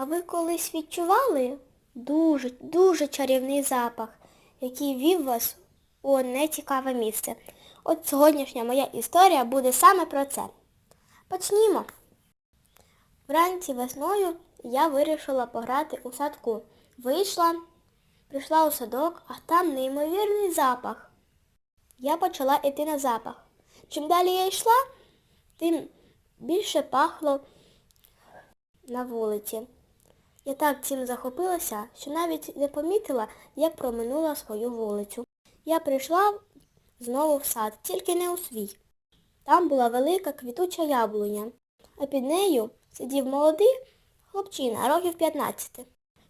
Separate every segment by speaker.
Speaker 1: А ви колись відчували дуже, дуже чарівний запах, який вів вас у одне цікаве місце? От сьогоднішня моя історія буде саме про це. Почнімо. Вранці весною я вирішила пограти у садку. Вийшла, прийшла у садок, а там неймовірний запах. Я почала йти на запах. Чим далі я йшла, тим більше пахло на вулиці. Я так цим захопилася, що навіть не помітила, як проминула свою вулицю. Я прийшла знову в сад, тільки не у свій. Там була велика квітуча яблуня, а під нею сидів молодий хлопчина, років 15.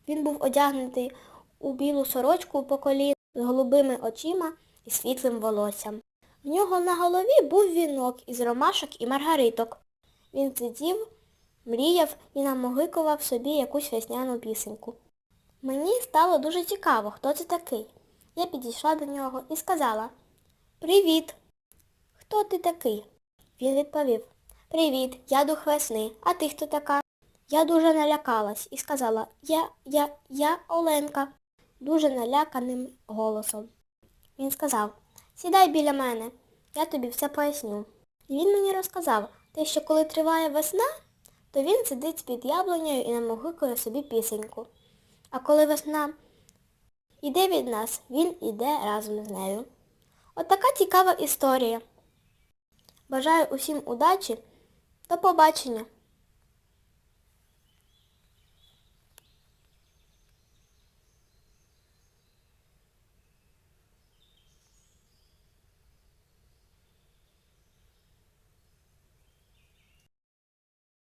Speaker 1: Він був одягнутий у білу сорочку по коліна з голубими очима і світлим волоссям. В нього на голові був вінок із ромашок і маргариток. Він сидів, мріяв і намогикував собі якусь весняну пісеньку. Мені стало дуже цікаво, хто це такий. Я підійшла до нього і сказала Привіт. Хто ти такий? Він відповів Привіт, я дух весни. А ти хто така? Я дуже налякалась і сказала Я, я, я Оленка, дуже наляканим голосом. Він сказав Сідай біля мене, я тобі все поясню. І він мені розказав, те, що коли триває весна, то він сидить під яблунею і намогикує собі пісеньку. А коли весна йде від нас, він іде разом з нею. От цікава історія. Бажаю усім удачі. До побачення!